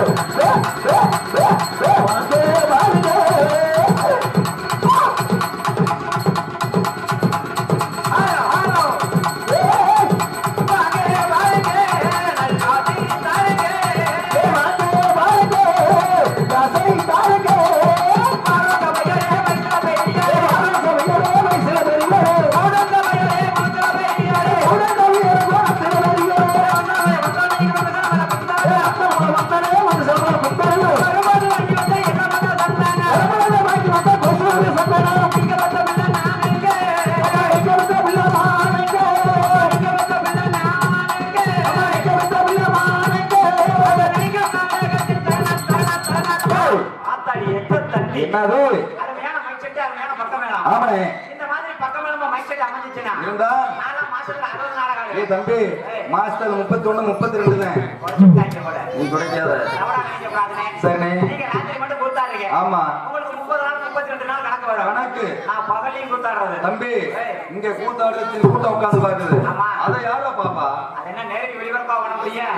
Hey, என்னது? ஆமாண்ணே. இருந்தா? ஏய் தம்பி மாஸ்டர் முப்பத்தி ஒண்ணு முப்பத்தி ரெண்டு நீ குறைக்காத. சரிண்ணே. ஆமா. கணக்கு தம்பி. இங்க கூத்தாடுறது கூட்டம் உட்கார்ந்து பாக்குது. ஆமா. அதை யாரா பாப்பா? நேரடி ஒளிபரப்பா பண்ண முடியும்.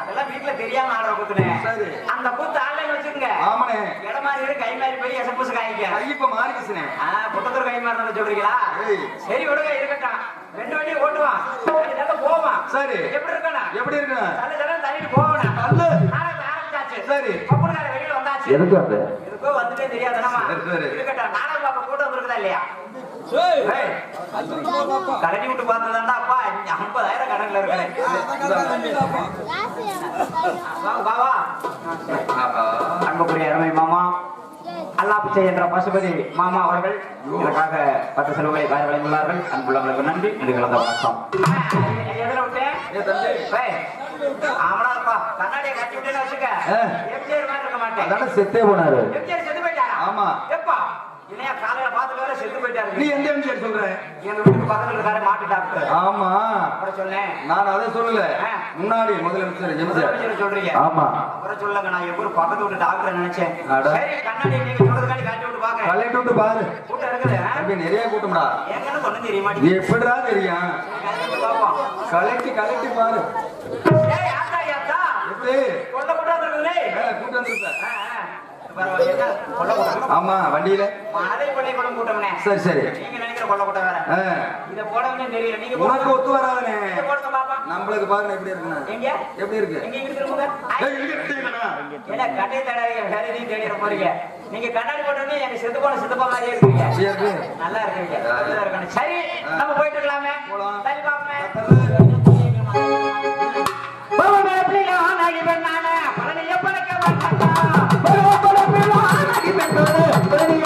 அதெல்லாம் வீட்டுல தெரியாம ஆடுற கூத்துனே. சரி. அந்த கூத்து ஆடலன்னு வச்சுக்கோங்க. ஆமாண்ணே. இடம் கை மாதிரி போய் எசப்புசு காய்க்க ஐயப்ப மாறிக்கிச்சுனே ஆ, புத்தத்தூர் கை மாதிரி சொல்றீங்களா. சரி விடுங்க இருக்கட்டும். ரெண்டு வண்டியும் ஓட்டுவான். போவான் சரி. எப்படி இருக்கணும்? எப்படி இருக்கு தலை தலை தள்ளிட்டு தள்ளு. நாடகம் ஆரம்பிச்சாச்சு. சரி. பப்புனுக்கார வெளியில வந்தாச்சு. எதுக்கு அது எதுக்கோ வந்துட்டே தெரியாதுனமா. சரி, சரி. இருக்கட்டும். நாடகம் கூட்டம் வந்திருக்குதா இல்லையா? ஏய், கரடி விட்டு பார்த்ததாண்டா அப்பா ஐம்பதாயிரம் கடன்ல இருக்கிறேன் வா, அன்புக்குரிய அருமை மாமா அல்லாப்பிச்சை என்ற பசுபதி மாமா அவர்கள் இதற்காக பத்து செலவுகளை காய வழங்கியுள்ளார்கள் அன்புள்ளவர்களுக்கு நன்றி என்று கலந்த வணக்கம் விட்டேன் கண்ணாடியை கட்டி விட்டேன்னு வச்சுக்க இருக்க மாட்டேன் செத்தே போனாரு எம்ஜிஆர் செத்து ஆமா. எப்பா இல்லையா காலையில வேற செத்து போயிட்டாரு. நீ எந்த எம்ஜிஆர் சொல்ற? எங்க வீட்டுக்கு பக்கத்துல இருக்காரு மாட்டு டாக்டர். ஆமா. அப்புறம் சொன்னேன் நான் அதை சொல்லல. முன்னாடி முதலமைச்சர் எம்ஜிஆர் சொல்றீங்க. ஆமா. அப்புறம் சொல்லுங்க நான் எவ்வளவு பக்கத்து விட்டு டாக்டர் நினைச்சேன். சரி கண்ணாடி நீங்க சொல்றதுக்காண்டி காட்டி விட்டு பாக்க கலெக்ட் விட்டு பாரு. கூட்டம் இருக்குது. நிறைய கூட்டம்டா. ஏங்கன்னு ஒண்ணும் தெரிய மாட்டேங்குது எப்படிடா தெரியும். கலெக்ட் கலெக்ட் பாரு. ஏய், ஆத்தாடி ஆத்தா. எப்படி கொல்ல கூட்டம் இருக்குதுலே. ஆ, கூட்டம் ஆமா வண்டியில. சரி சரி உனக்கு. ஒத்து வராதுனே. நம்மளுக்கு பாருங்க எப்படி எங்க? எப்படி இருக்கு. நீங்க கண்ணாடி போட்டோன்னே எனக்கு செத்து போன சித்தப்பா மாதிரியே இருக்கீங்க. நல்லா இருக்கீங்க. நல்லா இருக்கணும். சரி, நம்ம போயிட்டு இருக்கலாமே. சரி, பாப்போமே. தள்ளு. பவனே பிள்ளையானாகி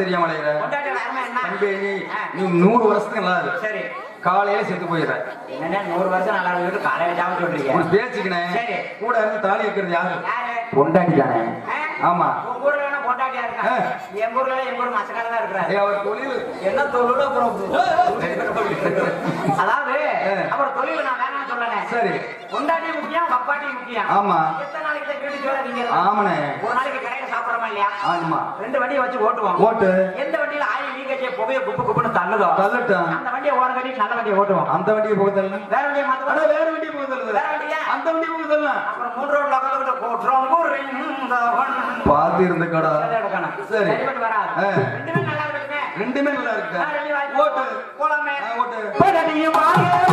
தெரியாம? தம்பி நீ. நீ நூறு வருஷத்துக்கு நல்லா இரு சரி. காலையில செத்து போயிடுற நூறு வருஷம் நல்லா இருக்குன்னு காலையில சொல்றீங்க. கூட இருந்து தாலி வைக்கிறது யாரு? பொண்டாட்டி தானே? ஆமா உங்க ஊர்ல பொண்டாட்டியா இருக்கா? எங்க ஊர் மச்சக்கார தான் இருக்கிறாரு. அவர் தொழில் என்ன தொழிலோ அப்புறம் அதாவது. அப்புறம் தொழில நான் வேணாம்னு சொல்லல. சரி பொண்டாட்டி முக்கியம், பப்பாட்டி முக்கியம். ஆமா எத்தனை நாளைக்கு வீட்டு சோறு நீங்க ஆமாண்ணே ஒரு நாளைக்கு கடையில இல்லையா? ஆமா. ரெண்டு வண்டியை வச்சு ஓட்டுவோம் ஓட்டு. எந்த வண்டியில ஆயில் லீக்கேஜ் புகைய குப்பு குப்புன்னு தள்ளுதோ தள்ளட்டும். அந்த வண்டியை ஓரம் நல்ல வண்டியை ஓட்டுவோம். அந்த வண்டியை போகுதல்ல வேற வண்டியை ஆனா மாத்துவோம் வேற வண்டியை வேற வண்டியா? அந்த வண்டியை போகுதல்ல அப்புறம் மூணு ரோட்ல உட்காந்துட்டு போட்டுறோம். பார்த்து இருந்த கடா சரி. ரெண்டுமே நல்லா இருக்குமே. ரெண்டுமே நல்லா இருக்கு. ஓட்டு. போலாமே. ஓட்டு.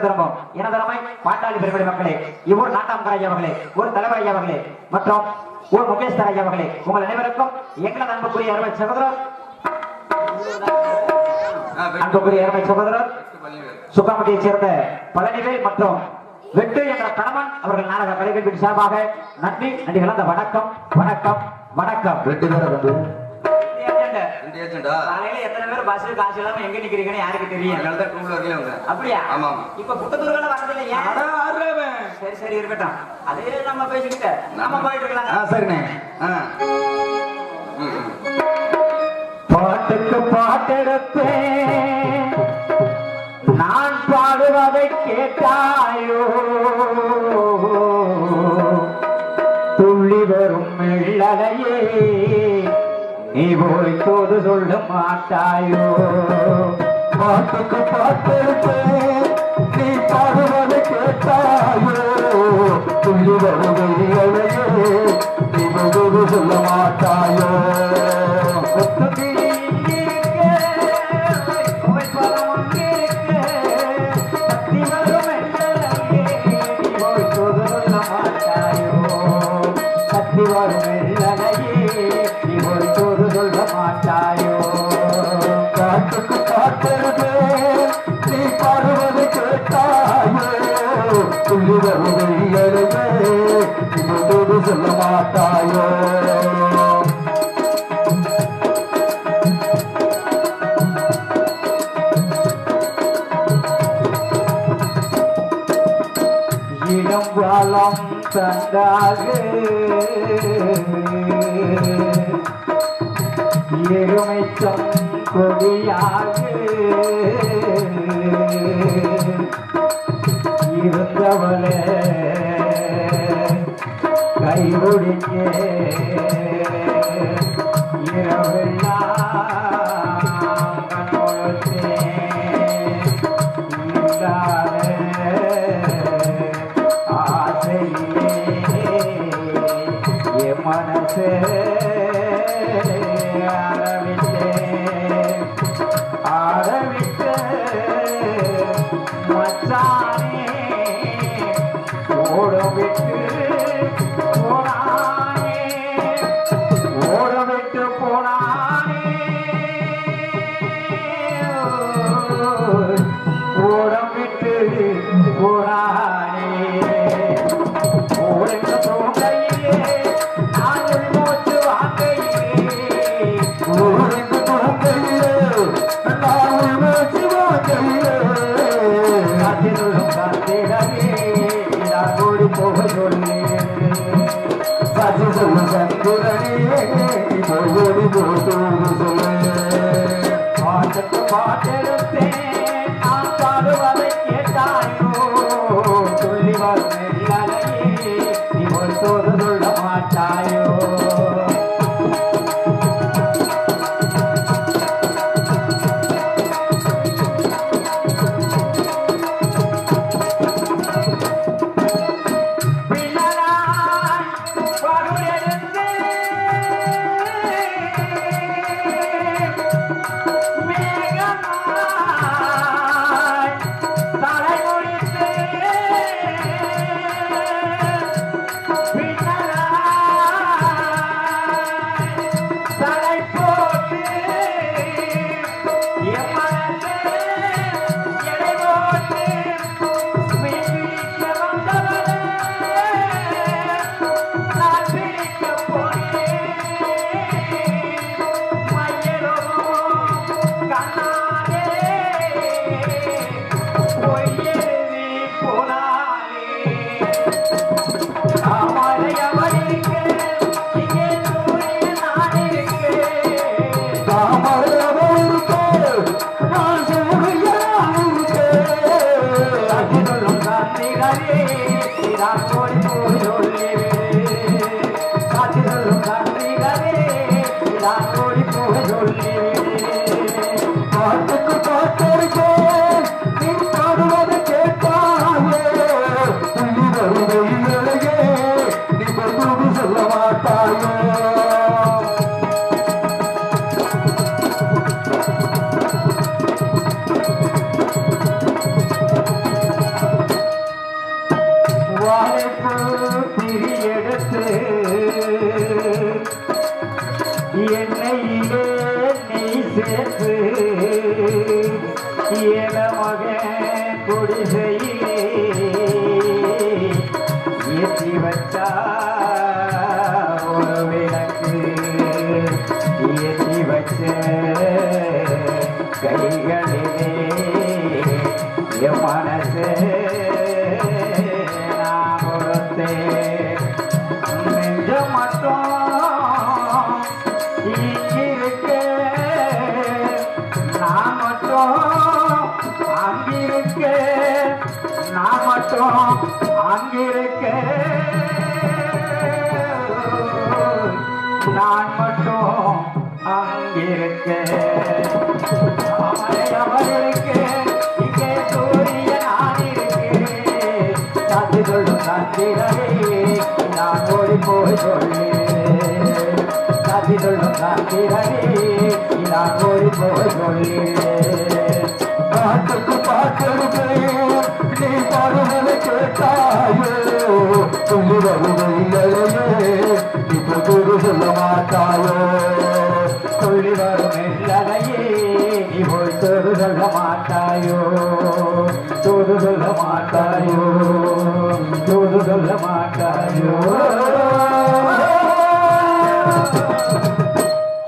மாலையில் விட திரும்பும் பாட்டாளி பெருமடி மக்களே இவ்வூர் நாட்டாம்கர் அவர்களே ஒரு தலைவர் அவர்களே மற்றும் ஊர் முகேஷ் ஐயா அவர்களே உங்கள் அனைவருக்கும் எங்களது அன்புக்குரிய அருமை சகோதரர் அன்புக்குரிய அருமை சகோதரர் பள்ளிகள். சேர்ந்த பழனிவேல் மற்றும் வெட்டு என்ற கணவன் அவர்கள் நாடக கலைகள் சார்பாக நன்றி நன்றி கலந்த வணக்கம் வணக்கம் வணக்கம் ரெண்டு ஏஜெண்டா காலையில எத்தனை பேர் பஸ் காசு இல்லாம எங்க நிக்கிறீங்கன்னு யாருக்கு தெரியும்? அதனால தான் டூல வரல அவங்க. அப்படியா? ஆமா, ஆமா. இப்ப புத்தத்தூர்களை வரதில்லை ஏன்? சரி சரி இருக்கட்டும். அதே நம்ம பேசிக்கிட்டு நம்ம போயிட்டு இருக்கலாம் சரிண்ணே. ஆ. ம், ம். பாட்டுக்கு பாட்டெடுத்தேன் நான் பாடுவதை கேட்டாயோ? போய் போது சொல்ல மாட்டாயோ? பாட்டுக்கு பாட்டெடுத்தேன் நீ பாடுவது கேட்டாயோ? துள்ளி வருகையிலேயே நீ சொல்ல மாட்டாயோ? பாட்டுக்கு பாட்டெடுத்தேன் நீ பாடுவதை கேட்டாயோ? துள்ளி வருகையிலேயே நீ சொல்ல மாட்டாயோ? இடம் வளம் தந்தாக கொடியாக இருந்தவளே கைகுடிக்க இரவெல்லாம் கண்முழித்தேன். சொல்ல ஏன மகன் குடிசையிலே ஏற்றி வச்சா ஒரு விளக்கு ஏற்றி வச்ச கைகளிலே என் நான் மட்டும் அங்கிருக்க அவனை அவன் இங்கே சூரிய நான் இருக்கேன். சாத்தி சொல்லும் நான் ஓடி போய் நான் ஓடி போய் நீ பாடுவதை கேட்டாயோ? சொல்லி வருவையிலேயே இப்போ கூறு சொல்ல மாட்டாயோ? சொல்லி வரும் இல்லையே நீ தோறு சொல்ல மாட்டாயோ? தோறு சொல்ல மாட்டாயோ? தோறு சொல்ல மாட்டாயோ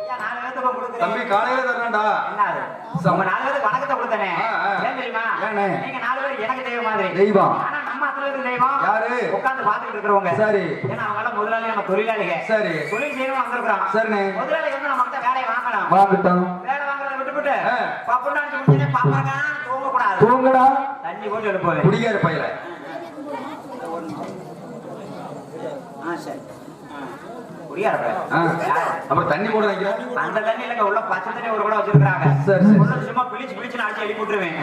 ஐயா, நாலு பேத்துக்கு கொடுக்குறேன். தம்பி காலையில தர்றேன்டா என்ன அது? உங்க நாலு பேருக்கு வணக்கத்தை கொடுத்தனே. ஆ, ஆ. ஏன் தெரியுமா? ஏண்ணே? நீங்க நாலு பேர் எனக்கு தெய்வம் நம்ம. யாரு? உட்கார்ந்து பார்த்துக்கிட்டு இருக்கிறவங்க. சரி. ஏன்னா அவங்க எல்லாம் முதலாளி, நம்ம தொழிலாளிங்க. சரி. தொழில் செய்யணும்னு வந்திருக்கிறோம். சரிண்ணே. முதலாளி வந்து நம்மகிட்ட வேலையை வாங்கணும். வாங்கிட்டோம் வேலை வாங்குறதை. பப்புன்னு அடிச்சு முடிச்சோடனே பாப்பாங்க, தூங்கக்கூடாது. தூங்குடா தண்ணி போட்டு எழுப்புவேன். குடிகார பையல ஆ, சரி. ஆ. குடியார பையன். ஆ. யாரு? அப்புறம் தண்ணி போட வைக்கிறேன் அந்த தண்ணி இல்லைங்க உள்ள பச்சை தண்ணி ஒரு கூட வச்சிருக்காங்க சும்மா பிளிச்சு பிளிச்சு அடிச்சு எழுப்பி விட்டுருவேன்.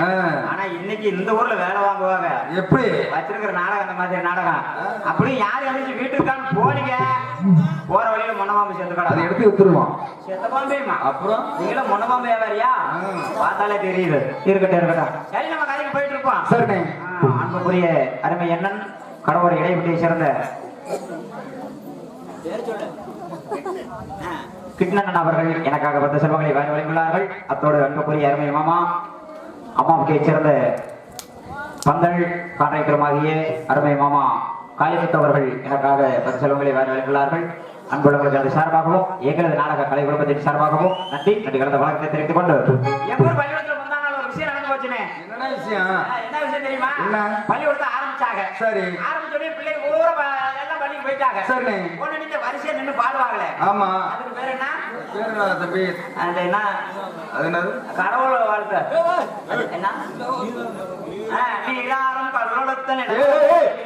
ஆனா இன்னைக்கு இந்த ஊர்ல வேலை வாங்குவாங்க. எப்படி? வச்சிருக்கிற நாடகம் அந்த மாதிரி நாடகம். அப்படி யார் எழுதி வீட்டுக்கான்னு போனீங்க போற வழியில மொன்னமாம்பு அதை சேர்த்துக்கடா எடுத்து வித்துருவான் செத்த பாம்பேமா அப்புறம்? நீங்களும் மொன்னமாம்பு வியாபாரியா? ம். பார்த்தாலே தெரியுது. இருக்கட்டும் இருக்கட்டும். சரி நம்ம கதைக்கு போயிட்டு இருப்போம். சரிண்ணே. அன்புக்குரிய அருமை எண்ணன் கடவுள் இடைவெளியை சேர்ந்த கிருஷ்ணன் அவர்கள் எனக்காக பத்து செல்வங்களை வாங்கி வழங்கியுள்ளார்கள். அத்தோடு அன்புக்குரிய அருமை மாமா அம்மாவுக்கு சேர்ந்த பந்தல் காண்டைக்குறமாகிய அருமை மாமா காளிமுத்து அவர்கள் எனக்காக பத்து செல்வங்களை வாங்கி வழங்கியுள்ளார்கள். அன்புள்ளவர்களுக்கு அது சார்பாகவும் எங்களது நாடக கலை குடும்பத்தின் சார்பாகவும் நன்றி. நன்றி கலந்த வழக்கத்தை தெரிவித்துக் கொண்டு விஷயம் என்ன விஷயம் தெரியுமா? பள்ளிக்கூடத்தை ஆரம்பிச்சாங்க. சரி. ஆரம்பிச்சோடனே பிள்ளைங்க பூரா ப- எல்லாம் பள்ளிக்கு போயிட்டாங்க. சரிண்ணே. ஒண்ணு நின்று வரிசையா நின்று பாடுவாங்களே. ஆமா. அதுக்கு பேர் என்ன? பேர் என்னடா தம்பி? அந்த என்ன? அது என்னது? கடவுள் வாழ்க்கை. அது என்ன? ஆ, நீராறும் கடவுளத்தன் என- ஏய், ஏய்.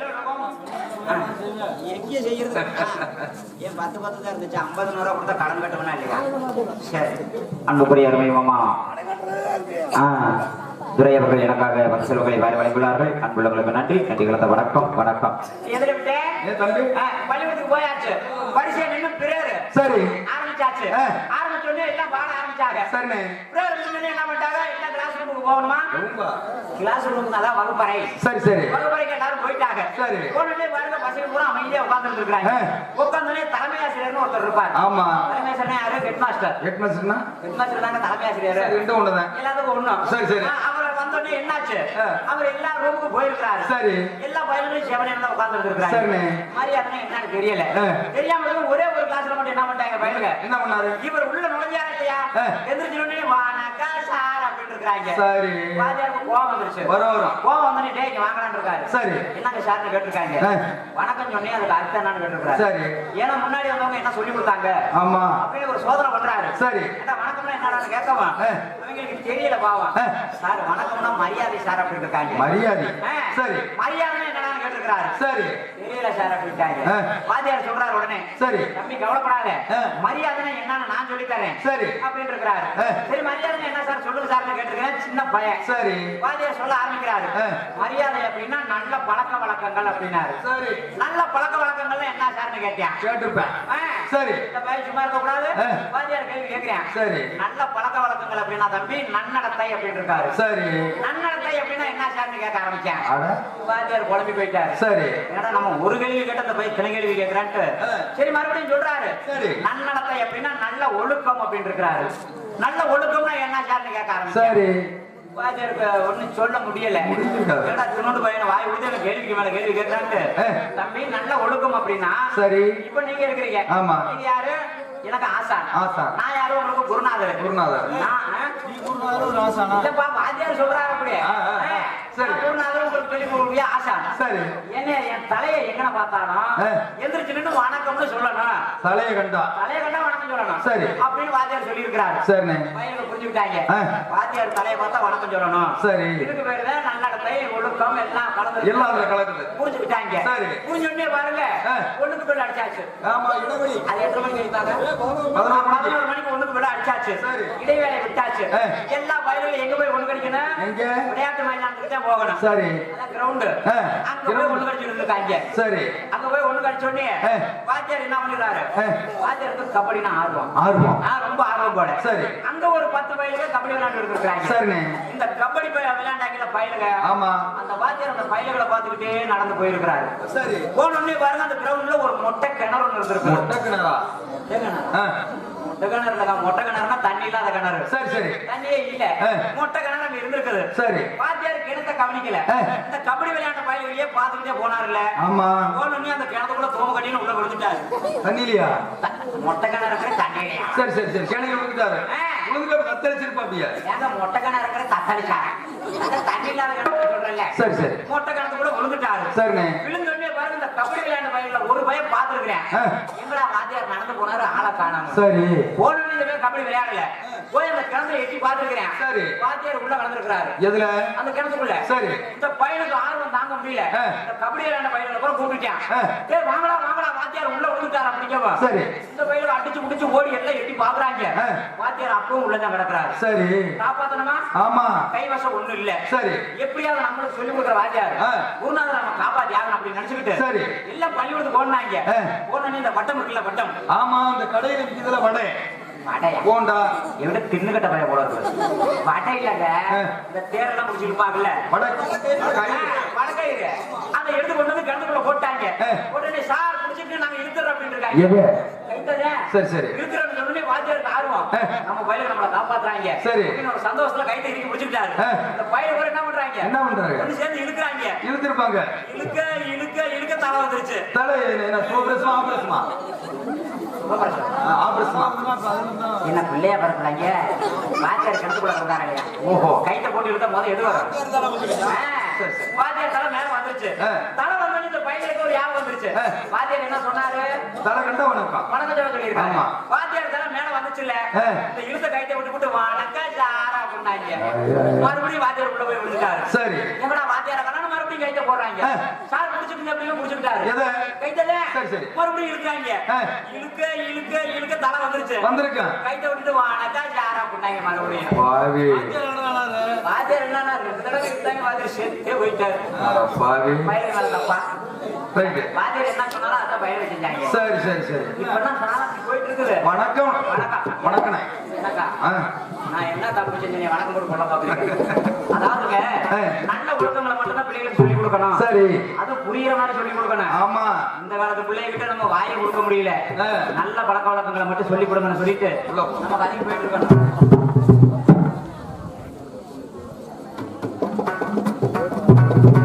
ஆ, எங்கே செய்யறது. ஏன் பத்து பத்து தான் இருந்துச்சு? ஐம்பது நூறு கொடுத்தா கடன் கட்டணும்னா இல்லையா? சரி. அன்புக்குரிய அருமை மாமா. ஆ, துரை அவர்கள் எனக்காக பத்து செல்வங்களை வாரி வழங்கியுள்ளார்கள். அன்புள்ளவர்களுக்கு நன்றி. நன்றி கலந்த வணக்கம். வணக்கம். தம்பி? பள்ளிக்கூடத்துக்கு போயாச்சு. நின்னு பிரேயர் சரி. ஆரம்பிச்சாச்சு. ஆரம்பிச்சோடனே எல்லாம் பாட ஆரம்பிச்சாங்க. முடிஞ்சோடனே என்ன பண்ணிட்டாங்க? எல்லாம் கிளாஸ் ரூமுக்கு போகணுமா? கிளாஸ் ரூமுக்கு அதான் வகுப்பறை. சரி சரி. வகுப்பறைக்கு எல்லாரும் போயிட்டாங்க. சரி. போனோடனே பாருங்க பசங்க பூரா அமைதியா உட்கார்ந்துட்டு இருக்காங்க. உட்கார்ந்தோடனே தலைமை ஆசிரியர்னு ஒருத்தர் இருப்பார். ஆமா. தலைமை ஆசிரியர் யாரு? ஹெட் மாஸ்டர் ஹெட் மாஸ்டர்னா ஹெட் மாஸ்டர் தாங்க தலைமை ஆசிரியர் ரெண்டும் ஒண்ணுதான். எல்லாத்துக்கும் ஒண்ணும். சரி, சரி. அவர் வந்தோடனே என்னாச்சு. அவர் எல்லா ரூமுக்கு போயிருக்கிறாரு சரி. எல்லா பையனும் செவனையில தான் உட்கார்ந்து இருக்காங்க சரிண்ணே. மரியாதை என்னன்னு தெரியல. தெரியாம ஒரே ஒரு கிளாஸ்ல மட்டும் என்ன பண்ணிட்டாங்க பையனுங்க என்ன பண்ணாரு இவர் உள்ள நுழைஞ்சாரா இல்லையா. எந்திரிச்சு வானாக்கா சார் இருக்காங்க சரி. வாத்தியாருக்கு கோவம் வந்துருச்சு. வரும் வரும். கோவம் வந்தோடனே டேய் இங்க வாங்கலாம்னு இருக்காரு. சரி. என்னங்க சார்னு கேட்டிருக்காங்க. வணக்கம் சொன்னே அதுக்கு அர்த்தம் என்னன்னு கேட்டிருக்காரு சரி. ஏன்னா முன்னாடி வந்தவங்க என்ன சொல்லி கொடுத்தாங்க? ஆமா. அப்படின்னு ஒரு சோதனை பண்றாரு. சரி. ஏண்டா வணக்கம்னா என்னடான்னு கேட்கவா. இவங்களுக்கு தெரியல பாவம். ஆ. சார் வணக்கம்னா மரியாதை சார் அப்படின்னு இருக்காங்க. மரியாதை. சரி. மரியாதை என்னடான்னு கேட்டிருக்கிறாரு. சரி. தெரியல சார் அப்படின்ட்டாங்க ஆ. வாத்தியார் சொல்றாரு உடனே சரி. தம்பி கவலைப்படாத. ஆ. மரியாதைன்னா என்னன்னு நான் சொல்லி தரேன் சரி. அப்படின்னு இருக்கிறாரு. சரி மரியாதை என்ன சார் சொல்லுங்க சார்னு கேட்டிருக்கிறேன். சின்ன பையன் சரி. வாத்தியார் சொல்ல ஆரம்பிக்கிறாரு. மரியாதை அப்படின்னா நல்ல பழக்க வழக்கங்கள் அப்படின்னாரு. சரி. நல்ல பழக்க வழக்கங்கள்ல என்ன சார்னு கேட்டேன். கேட்டிருப்பேன். சரி. இந்த பையன் சும்மா இருக்க கூடாது. வாத்தியார் கேள்வி கேட்கிறேன். சரி. நல்ல பழக்க வழக்கங்கள் அப்படின்னா தம்பி நன்னடத்தை அப்படின்னு இருக்காரு சரி. நன்னடத்தை அப்படின்னா என்ன சார்னு கேட்க ஆரம்பிச்சேன். வாத்தியார் குழம்பி போயிட்டாரு. சரி. ஏன்னா நம்ம ஒரு கேள்வி கேட்ட அந்த பையன் திணை கேள்வி கேட்கிறான்ட்டு. சரி மறுபடியும் சொல்றாரு. சரி. நன்னடத்தை அப்படின்னா நல்ல ஒழுக்கம் அப்படின்னு இருக்கிறாரு நல்ல ஒழுக்கம்னா என்ன சார்னு கேட்க ஆரம்பிச்சேன். சரி. ஒண்ணும் சொல்ல முடியல. திருநூறு பையனை வாய் விடுத்து கேள்விக்கு மேல கேள்வி கேட்கிறான்ட்டு ஆ. தம்பி நல்ல ஒழுக்கம் அப்படின்னா சரி. இப்ப நீங்க இருக்கிறீங்க. ஆமா. நீங்க யாரு? எனக்கு ஆசான் ஆசான். நான் யாரு உங்களுக்கு குருநாதர் குருநாதர். நான், ஆ? இல்லப்பா வாத்தியார் சொல்றாரு அப்படி ஆ, ஆ, ஆ. சரி. சொல்லி ஆசான் சரி. என்ன என் தலையை எங்கன பார்த்தாலும் ஆ. எந்திரிச்சு வணக்கம்னு சொல்லணும் தலையை கண்டா. தலையை கண்டா வணக்கம் சொல்லணும் சரி. அப்படின்னு வாத்தியார் சொல்லி இருக்கிறாரு சரிண்ணே. பையனுக்கு புரிஞ்சுக்கிட்டாங்க. வாத்தியார் தலையை பார்த்தா வணக்கம் சொல்லணும். சரி. இதுக்கு பேரு நல்லடத்தை ஒழுக்கம் எல்லாம் கலந்து எல்லாம் அதுல கலக்குது. புரிஞ்சுக்கிட்டாங்க. சரி. புரிஞ்ச உடனே பாருங்க. ஒண்ணுக்கு பேர் அடிச்சாச்சு. ஆமா இடைவெளி அது மணிக்கு பதினோரு ஒண்ணுக்கு பேர் அடிச்சாச்சு. சரி. இடைவேளை விட்டாச்சு. எல்லா பயிர்களும் எங்க போய் ஒண்ணு கடிக்கணும் விளையாட்டு மைதானத்துக்கு தான் போகணும். சரி. கிரவுண்டு. அங்க போய் ஒண்ணு கடிச்சிட்டு இருக்காங்க சரி. அங்க போய் ஒண்ணு கடிச்ச உடனே. வாத்தியார் என்ன பண்ணிடுறாரு. வாத்தியாருக்கு கபடினா ஆர்வம். ஆர்வம். ரொம்ப ஆர்வம் போல. சரி. அங்க ஒரு பத்து பயிலுங்க கபடி விளையாண்டு இருக்காங்க சரிண்ணே. இந்த கபடி பய- விளையாண்டாங்கல்ல பயிலுங்க ஆமா. அந்த வாத்தியார் அந்த பயிலுகளை பார்த்துக்கிட்டே நடந்து போயிருக்கிறாரு. சரி. போன உடனே பாருங்க அந்த கிரவுண்ட்ல ஒரு மொட்டை கிணறு ஒண்ணு இருந்திருக்கு. மொட்டை கிணறா? மொட்டை கிணறு. ஆ, மொட்டை கிணறு இல்லைங்க மொட்டை கிணறுனா தண்ணி இல்லாத கிணறு. சரி சரி. தண்ணியே இல்ல. மொட்டை கிணறு அங்க இருந்திருக்குது. சரி. வாத்தியார் கிணத்தை கவனிக்கல. இந்த கபடி விளையாட்ட பயிலுகளையே பார்த்துக்கிட்டே போனாருல்ல. ஆமா. போன உடனே அந்த கிணத்துக்குள்ள தூம கட்டின்னு உள்ள விழுந்துட்டாரு. தண்ணிலியா த- மொட்டை கிணறு தண்ணி இல்லையா சரி சரி சரி. கிணக்கு விழுந்துட்டாரு. ஆ. விழுந்துட்டு கத்தரிச்சிருப்பாப்பியா ஏங்க மொட்டை கிணறு இருக்கிற தத்தளிச்சாரு? தண்ணி இல்லாத கிணறு சொல்றேன்ல. சரி சரி. மொட்டை கிணத்துக்குள்ள விழுந்துட்டாரு. சரிண்ணே. விழுந்த உடனே பாருங்க இந்த கபடி விளையாட்டு பார்த்திருக்கிறேன் ஆ. எங்கடா வாத்தியார் நடந்து போனாரு ஆளை காணாம சரி போன இந்த கபடி விளையாடல போய் அந்த கிணத்துல எட்டி பார்த்திருக்கிறேன் சரி. வாத்தியார் உள்ள கலந்துருக்கிறாரு எதுல அந்த கிணத்துக்குள்ள சரி. இந்த பையனுக்கு ஆர்வம் தாங்க முடியல. இந்த கபடி விளையாண்ட பையனை கூட கூப்பிட்டான் ஆ. ஏய் வாங்கடா வாங்கடா வாத்தியார் உள்ள விழுந்துட்டாரு அப்படிங்கவா சரி. இந்த பையனை அடிச்சு முடிச்சு ஓடி எல்லாம் எட்டி பாக்குறாங்க. வாத்தியார் அப்பவும் உள்ளதான் கிடக்குறாரு சரி காப்பாத்தணுமா ஆமா கைவசம் ஒண்ணும் இல்ல சரி எப்படியாவது நம்மளுக்கு சொல்லி கொடுக்குற வாத்தியார். குருநாதர் நம்ம காப்பாத்தி ஆகணும் அப்படின்னு நினைச்சுக்கிட்டு சரி. எல்லாம் பள்ளிக்கூடத்துக்கு ஓடினாங்க ஆ. ஓடனே இந்த பட்டம் இருக்குல்ல பட்டம் ஆமா அந்த கடையில விற்கிறதுல வடை. வடையா? போண்டா. எവിടെ தின்னுகிட்ட பைய போல இருக்கு. வடை இல்லங்க. ஆ. இந்த தேரெல்லாம் முடிச்சிருப்பாங்கல்ல வடை. கை வடக்கயிறு. அதை எடுத்து கொண்டு வந்து கிணத்துக்குள்ள போட்டாங்க. ஆ. உடனே சார் முடிச்சிட்டு நாங்க இழுத்துறோம் அப்படின்னு இருக்காங்க. சரி, சரி. இழுக்கிறோம்னு சொன்னோடனே வாத்தியாருக்கு ஆர்வம். நம்ம பையன் நம்மளை காப்பாத்துறாங்க. சரி. ஒரு சந்தோஷத்துல கைத்தை இறுக்கி முடிச்சுக்கிட்டாரு ஆ. இந்த பையன் கூட என்ன பண்றாங்க? என்ன பண்றாங்க? ஒண்ணு சேர்ந்து இழுக்கிறாங்க. இழுத்திருப்பாங்க. இழுக்க இழுக்க தலை வந்துருச்சு. தலை என்ன பிள்ளையா வாத்தியார் இருந்தாங்க இல்லையா ஓஹோ. கைத்த போட்டு இழுத்தா முதல்ல வரும். வாத்தியார் தலை மேல வந்துருச்சு. தலை வந்தோடனே இந்த பையனுக்கு ஒரு வந்துருச்சு. வாத்தியார் என்ன சொன்னாரு? தலை கண்டா வணக்கம். வணக்கம் சொல்ல சொல்லியிருக்காங்க. வாத்தியார் தலை மேல. இந்த இழுத்த கைத்தை விட்டு விட்டு வணக்கம் சாரா அப்படின்னாங்க மறுபடியும் வாத்தியார் உள்ள போய் விழுந்துட்டாரு. சரி. எங்கடா வாத்தியார கண்ணு மறுபடியும் கைத்த போடுறாங்க. சார் முடிச்சுட்டு அப்படின்னு முடிச்சுக்கிட்டாரு எதை? கைத்தல சரி, சரி. மறுபடியும் இழுக்காங்க ஆ. இழுக்க இழுக்க இழுக்க தலை வந்துருச்சு. வந்திருக்கேன் கைத்த விட்டுட்டு வணக்கம் சாரா அப்படின்னாங்க மறுபடியும். பாவி. வாத்தியார் என்னன்னா ரெண்டு தடவை இழுத்தாங்க வாத்தியார் செத்தே போயிட்டாரு. பாவி. பயிர் மேல சரி சரி சரி. வணக்கம். வணக்கம். நான் என்ன தப்பு செஞ்சேன் வணக்கம் போட்டு கொள்ள பாக்குறீங்க அதாவதுங்க. நல்ல ஒழுக்கங்களை மட்டும்தான் பிள்ளைகளுக்கு சொல்லி கொடுக்கணும். சரி. அது புரியுற மாதிரி சொல்லி கொடுக்கணும். ஆமா. இந்த காலத்து பிள்ளைகிட்ட நம்ம வாயை கொடுக்க முடியல. நல்ல பழக்க வழக்கங்களை மட்டும் சொல்லி கொடுங்கன்னு சொல்லிட்டு. நம்ம போயிட்டு இருக்கணும்